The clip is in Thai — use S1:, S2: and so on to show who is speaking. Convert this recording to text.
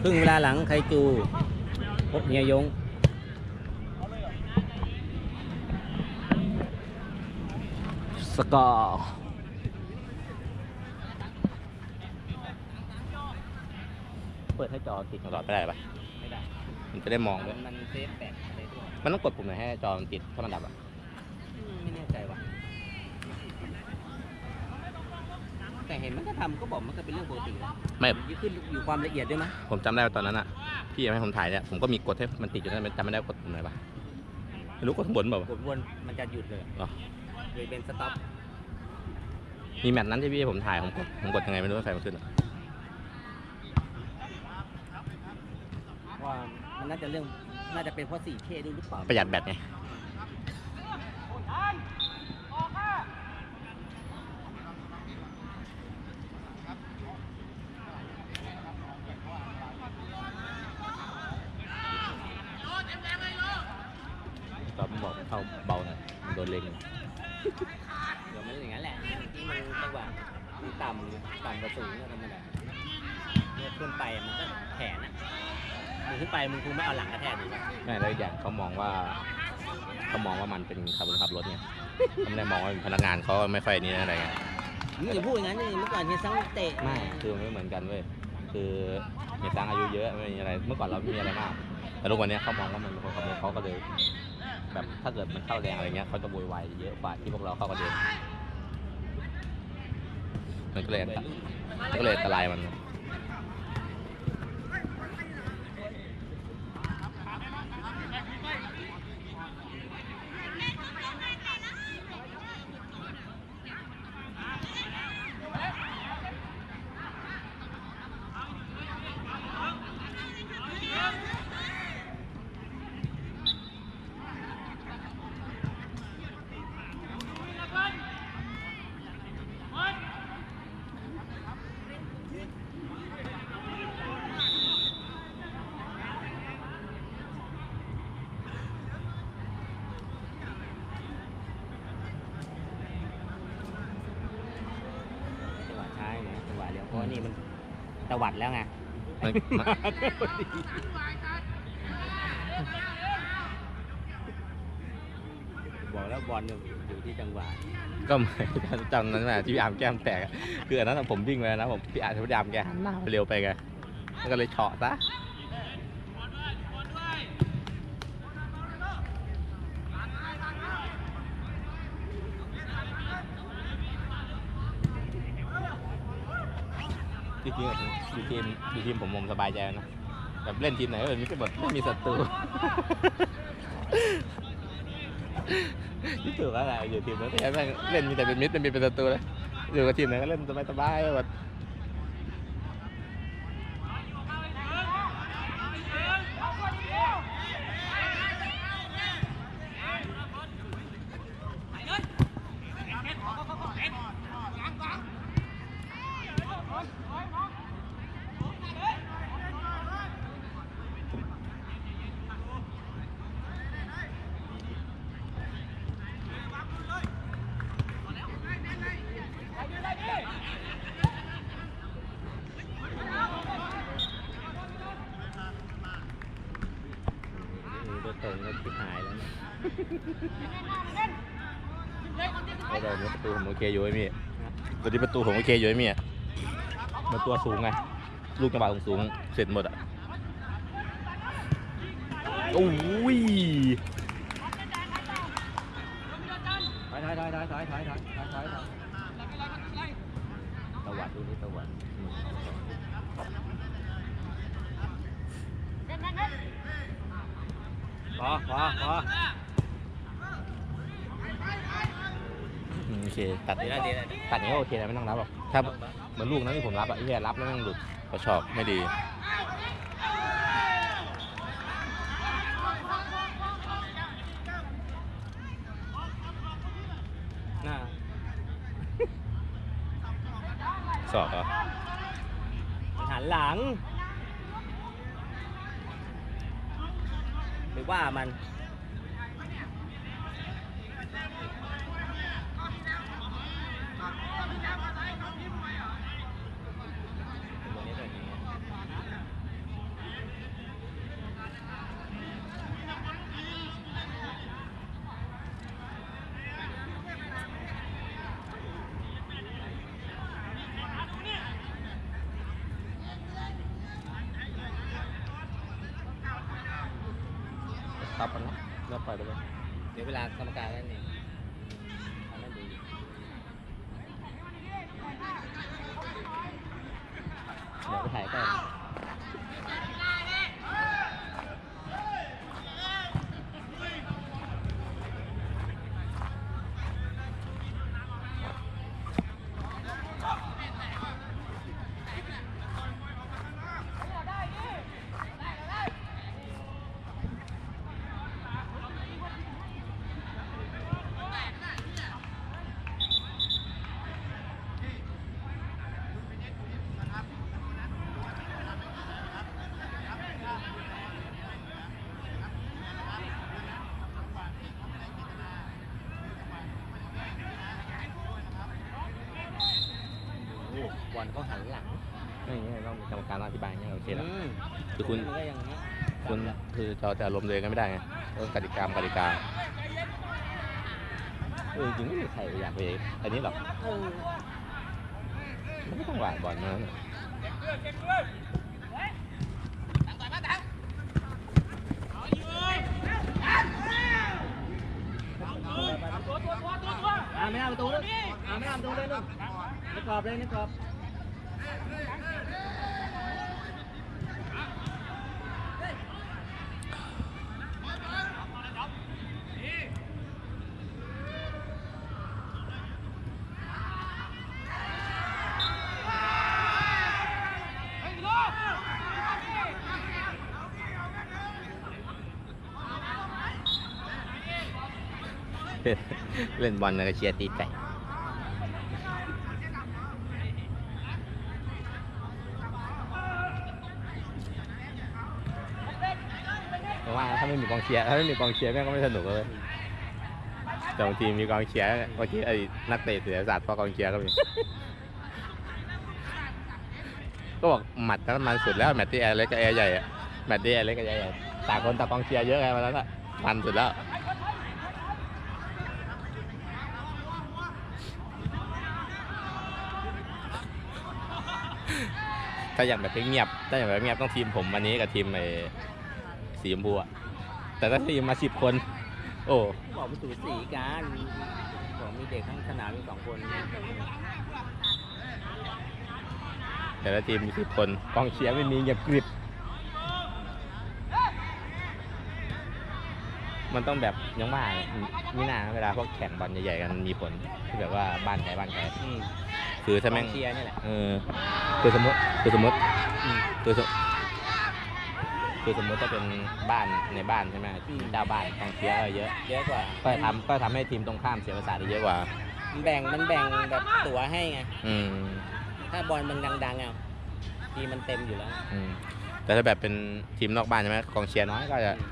S1: ครึ่งเวลาหลังไคจูพบเฮียยงสกอร์เปิดให้จอติดตลอดไม่ได้ปะ
S2: ไม่ได้
S1: มันจะได้มองด้วย
S2: มันเซฟแบตอะไรด้วย
S1: มันต้องกดปุ่มไหนให้จอมันติดถ้ามันดับอะ
S2: อืมไม่แน่ใจว่ะ แต่เห็นมันก็ทำก็บอกมันก็เป็นเรื่องปกตินะ
S1: ไม่
S2: มันขึ้นอยู่ความละเอียดด้วยมั้ย
S1: ผมจำได้ว่าตอนนั้นอะ พี่ยังให้ผมถ่ายเนี่ย ผมก็มีกดให้มันติดอยู่นั่นจำไม่ได้ว่ากดปุ่มไหนปะไม่รู้กดข้างบนเปล่าวะ
S2: กดวนมันจะหยุดเลย
S1: อ๋อ
S2: เลยเป็นสต็อป
S1: มีแมตช์นั้นที่พี่ให้ผมถ่ายผมกดผมกดยังไงไม่รู้ว่าไฟมันขึ้นอะ
S2: ว่ามันน่าจะเรื่องน่าจะเป็นเพราะ 4K ด้วยหรือเปล่า
S1: ประหยัดแบตไง ตอนบอก เข้าเบาหน่อยมันโดนเล็ง
S2: เดี๋ยวมันอย่างนั้นแหละเมื่อกี้มันจังหวะมันต่ำต่ำกว่าสูงก็ธรรมดาเนี่ยขึ้นไปมันก็แขนอะมึงขึ้นไปมึงคงไม่เอาหลังกระแทกหรือเปล่า
S1: ไม่แล้วอีกอย่างเขามองว่าเขามองว่ามันเป็นขับรถขับรถไงเขาไม่ได้มองว่าเป็นพนักงานเขาไม่ค่อยนี่อะไรเงี้ย
S2: มึงอย่าพูดอย่างนั้นเลยเมื่อก่อนเฮียซังเตะ
S1: ไม่คือมันไม่เหมือนกันเว้ยคือเฮียตังอายุเยอะไม่มีอะไร เมื่อก่อนเราไม่มีอะไรมากแต่ทุกวันนี้เขามองว่ามันเป็นคนขับรถเขาก็เลย แบบถ้าเกิดมันเข้าแรงอะไรเงี้ยเขาจะโวยวายเยอะกว่าที่พวกเราเข้ากระเด็นมันก็เลยอันตมันก็เลยอันตรายมัน
S2: จังหวะช้าเนี่ยจังหวะเดียวเพราะว่านี่มันต วัดแล้วไง
S1: มันมัน
S2: บอกแล้วบอลเนี่ยอยู่ที่จังหวะ
S1: ก็ไม่จำนั้นนะที่พี่อาร์มแก้มแตกอะคืออันนั้นอะผมวิ่งไปนะผมพี่อาร์มพี่อาร์มแกหันหน้าไปเร็วไปไงมันก็เลยเฉาะซะจ ริงๆดูทีมดูทีมผมผมสบายใจนะแบบเล่นทีมไหนก็แบบนี้ก็แบบไม่มีศัตรูยี่ถูกอะไรอยู่ทีมนั้นแต่แม่งเล่นมีแต่เป็นมิตรเป็นมีเป็นศัตรูเลยอยู่กับทีมไหนก็เล่นสบายสบายๆแบบมีตัวตรงก็คิดหายแล้วเนี่ย ไอ้เดี๋ยวนี้ประตูผมโอเคอยู่ไอ้มี่ตัวที่ประตูผมโอเคอยู่ไอ้มี่อะมันตัวสูงไง ลูกจังหวะสูงๆเสร็จหมดอะโอ้ย
S2: ถอยถอยถอยถอยถอยถอยถอยถอยถอยถอยตวัดดูนี่ตวัดพอพอพอ
S1: อืมโอเค ตัด
S2: ดีแล้วดีแล้ว
S1: ตัดนี้ก็โอเคนะไม่ต้องรับหรอกถ้าเหมือนลูกนั้นที่ผมรับอะที่แรับแล้วแม่งหลุดก็ชอบไม่ดี
S2: น่า
S1: สอบเหรอะ
S2: หันหลังไปว่ามัน
S1: ตับมันนะนับไปเลย
S2: เดี๋ยวเวลากรรมการนั่น
S1: เอง อ้บอลเขาหันหลังไม่อย่างเงี้ยต้องมีกรรมการอธิบายอย่างเงี้ยโอเคแล้ว
S2: ม
S1: คือคุณ
S2: มันก็อย่างเงี้ย
S1: คุณคือจะจะอารมณ์เลยกันไม่ได้ไงต้องกติกามกติกาเออจริงๆไม่มีใครอยากไปอันนี้หรอก
S2: เออ
S1: มันไม่ต้องหวานบอลนะ
S2: อ่าไม่เอาประตูเลยอ่าไม่เอาประตูเลยลูกในกรอบเลยในกรอบ
S1: เล่นบอลนะเชียร์ตีไก่ ว่าถ้าไม่มีกองเชียร์ถ้าไม่มีกองเชียร์แม่งก็ไม่สนุกเลยแต่บางทีมีกองเชียร์บางทีไอ้นักเตะเสียศาสตร์เพราะกองเชียร์ก็มีก็บอกหมัดนั้นมันสุดแล้วแมตช์ที่แอร์เล็กกับแอร์ใหญ่อะแมตช์ที่แอร์เล็กกับแอร์ใหญ่ต่างคนต่างกองเชียร์เยอะไงวันนั้นอะมันสุดแล้วถ้าอยากแบบเงียบถ้าอยากแบบเงียบต้องทีมผมวันนี้กับทีมไอ สีชมพูอะแต่ถ้าทีมมาสิบคน โอ้
S2: บอกไปสูสีกันบอกมีเด็กทั้งสนามมีสองคน
S1: แต่ละทีมมีสิบคนกองเชียร์ไม่มีเงียบกริบ มันต้องแบบอยังว่ามีหน้าเวลาพวกแข่งบอลใหญ่ๆกันมีผลที่แบบว่าบ้านใครบ้านใคร
S2: อืม
S1: คือถ้าแม่ง
S2: กองเชียร์นี่แหละ
S1: เออคือสมมติคือสมมติ
S2: อืม
S1: คือสม คือสมมติถ้าเป็นบ้านในบ้านใช่ไหมทีมเจ้าบ้านกองเชียร์ก็เยอะ
S2: เยอะกว่า
S1: ก็ทำก็ทำให้ทีมตรงข้ามเสียประสาทได้เยอะกว่า
S2: มันแบ่งมันแบ่งแบบตั๋วให้ไง
S1: อืม
S2: ถ้าบอลมันดังๆอะทีมมันเต็มอยู่แล้ว
S1: อืมแต่ถ้าแบบเป็นทีมนอกบ้านใช่ไหมกองเชียร์น้อยก็จะ
S2: อืม